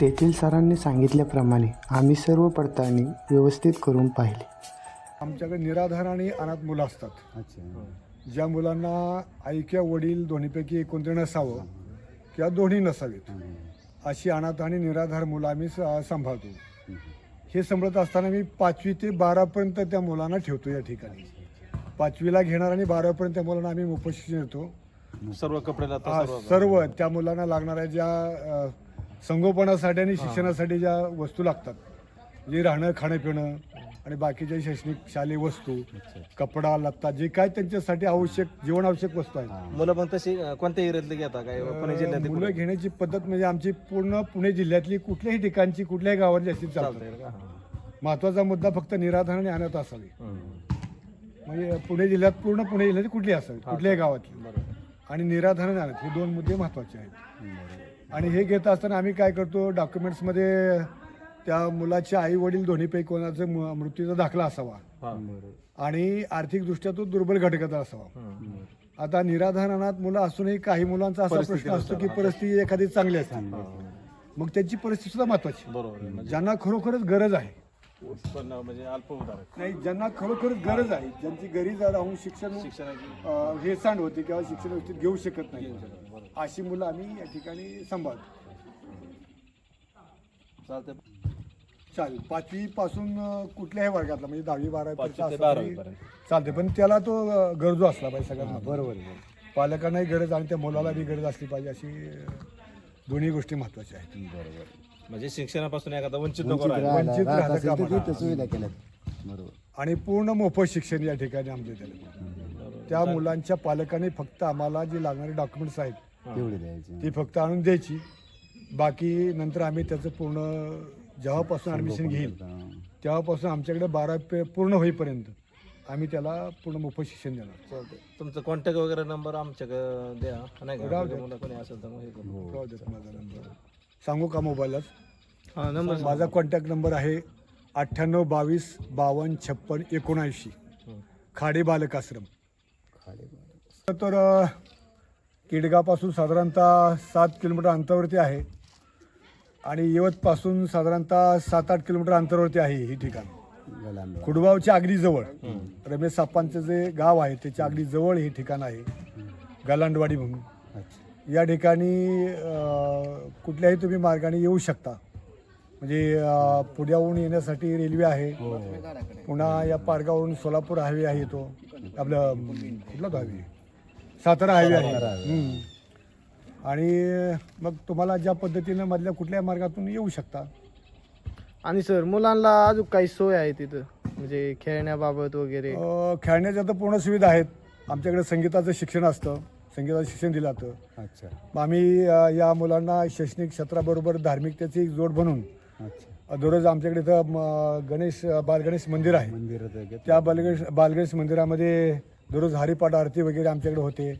तेथील सरांनी सांगितल्याप्रमाणे आम्ही सर्व पडताळणी व्यवस्थित करून पाहिली. आमच्याकडे निराधार आणि अनाथ मुलं असतात. अच्छा. ज्या मुलांना आई किंवा वडील दोन्हीपैकी कोणते नसावं किंवा दोन्ही नसावीत अशी अनाथ आणि निराधार मुलं आम्ही स- सांभाळतो. हे सांभाळत असताना मी पाचवी ते बारापर्यंत त्या मुलांना ठेवतो या ठिकाणी. पाचवीला घेणार आणि बारापर्यंत त्या मुलांना आम्ही उपशिक्षण देतो. सर्व कपडे हा, सर्व सर्व त्या मुलांना लागणाऱ्या ज्या अ, संगोपनासाठी आणि शिक्षणासाठी ज्या वस्तू लागतात म्हणजे राहणं खाणं पिणं आणि बाकीच्या शैक्षणिक शालेय वस्तू कपडा लत्ता जे काय त्यांच्यासाठी आवश्यक जीवनावश्यक वस्तू आहेत. मुलं पण तशी कोणत्या एरियातले घेता काय? पुणे मुलं घेण्याची पद्धत म्हणजे आमची पूर्ण पुणे जिल्ह्यातली कुठल्याही ठिकाणची कुठल्याही गावातली अशी चालतात. महत्त्वाचा मुद्दा फक्त निराधार आणि अनाथ असावी. म्हणजे पुणे जिल्ह्यात पूर्ण पुणे जिल्ह्यात कुठली असावी? कुठल्याही गावातली. आणि निराधार आणि अनाथ हे दोन मुद्दे महत्त्वाचे आहेत. आणि हे घेत असताना आम्ही काय करतो डॉक्युमेंट्समध्ये त्या मुलाच्या आई वडील दोन्हीपैकी कोणाचा मृत्यूचा दाखला असावा. हा. आणि आर्थिक तो दुर्बल घटकाचा असावा. आता निराधार अनाथ मुलं असूनही काही मुलांचा असा प्रश्न असतो की परिस्थिती एखादी चांगली असते. मग त्यांची परिस्थिती सुद्धा महत्वाची. म्हणजे ज्यांना खरोखरच गरज आहे. उत्पन्न म्हणजे नाही ज्यांना खरोखरच गरज आहे ज्यांची जा राहून शिक्षण अं, हेळसांड होते किंवा शिक्षण व्यवस्थित घेऊ शकत नाही. अशी मुलं आम्ही या ठिकाणी सांभाळतो. चालतंय. चालेल. पाचवी पासून अं, कुठल्याही वर्गातला म्हणजे दहावी बारावी. चालते पण त्याला तो गरजू असला पाहिजे सगळ्यात बरोबर पालकांनाही गरज आणि त्या मुलाला बी गरज असली पाहिजे अशी दोन्ही गोष्टी महत्त्वाच्या आहेत. बरोबर म्हणजे शिक्षणापासून एखादा वंचित वंचित राहत आणि पूर्ण मोफत शिक्षण या ठिकाणी आमच्या त्या मुलांच्या पालकांनी फक्त आम्हाला जे लागणारे डॉक्युमेंट्स आहेत तेवढी द्यायची. ती फक्त आणून द्यायची. बाकी नंतर आम्ही त्याचं पूर्ण जेव्हापासून ऍडमिशन घेईल तेव्हापासून आमच्याकडे बारा पे पूर्ण होईपर्यंत आम्ही त्याला पूर्ण मोफत शिक्षण देणार. चालतंय. तुमचा कॉन्टॅक्ट वगैरे नंबर आमच्याकडे द्या नाही का? राहू दे. मुलं कोणी असेल तर मग हे करू. राहू देत माझा नंबर सांगू का मोबाईलच? हा नंबर माझा कॉन्टॅक्ट नंबर आहे अठ्ठ्याण्णव बावीस बावन्न छप्पन एकोणऐंशी. खाडे बालक आश्रम तर अ, किडगापासून साधारणतः सात किलोमीटर अंतरावरती आहे आणि यवतपासून साधारणतः सात आठ किलोमीटर अंतरावरती आहे ही ठिकाण. खुडबावच्या अगदी जवळ रमेश सापांचं जे गाव आहे त्याच्या अगदी जवळ हे ठिकाण आहे गलांडवाडी म्हणून. या ठिकाणी कुठल्याही तुम्ही मार्गाने येऊ शकता. म्हणजे अ, पुण्याहून येण्यासाठी रेल्वे आहे. पुन्हा या पारगावरून सोलापूर हायवे आहे तो. आपलं कुठला तो हायवे? सातारा हायवे आहे हम्म. आणि मग तुम्हाला ज्या पद्धतीनं मधल्या कुठल्या मार्गातून येऊ शकता? आणि सर मुलांना अजून काही सोय आहे तिथं? म्हणजे खेळण्याबाबत वगैरे? अ, खेळण्याच्या तर पूर्ण सुविधा आहेत. आमच्याकडे संगीताचं शिक्षण असतं. संगीताचं शिक्षण दिलं जातं. अच्छा. मग आम्ही अ, या मुलांना शैक्षणिक क्षेत्राबरोबर धार्मिकतेची एक जोड बनवून अच्छा. दररोज आमच्याकडे इथं म, गणेश बालगणेश मंदिर आहे. मंदिरात आहे का? त्या बालगणेश बालगणेश मंदिरामध्ये दररोज हरिपाठ आरती वगैरे आमच्याकडे होते.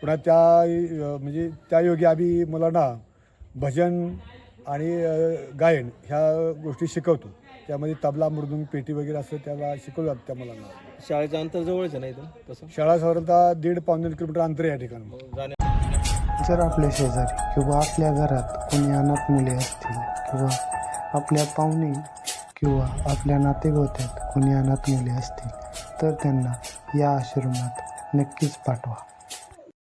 पुन्हा त्या म्हणजे त्या योगी आम्ही मुलांना भजन आणि गायन ह्या गोष्टी शिकवतो. त्यामध्ये तबला मृदुंग पेटी वगैरे असं त्याला शिकवलं जातं त्या मुलांना. शाळेचं अंतर जवळच आहे ना इथून तसं शाळा साधारणतः दीड पावणे दोन किलोमीटर अंतर आहे या ठिकाणी. जर आपल्या शेजारी किंवा आपल्या घरात कोणी अनाथ मुले असतील किंवा आपल्या पाहुणे किंवा आपल्या नातेगोत्यात कोणी अनाथ मुले असतील तर त्यांना या आश्रमात नक्कीच पाठवा.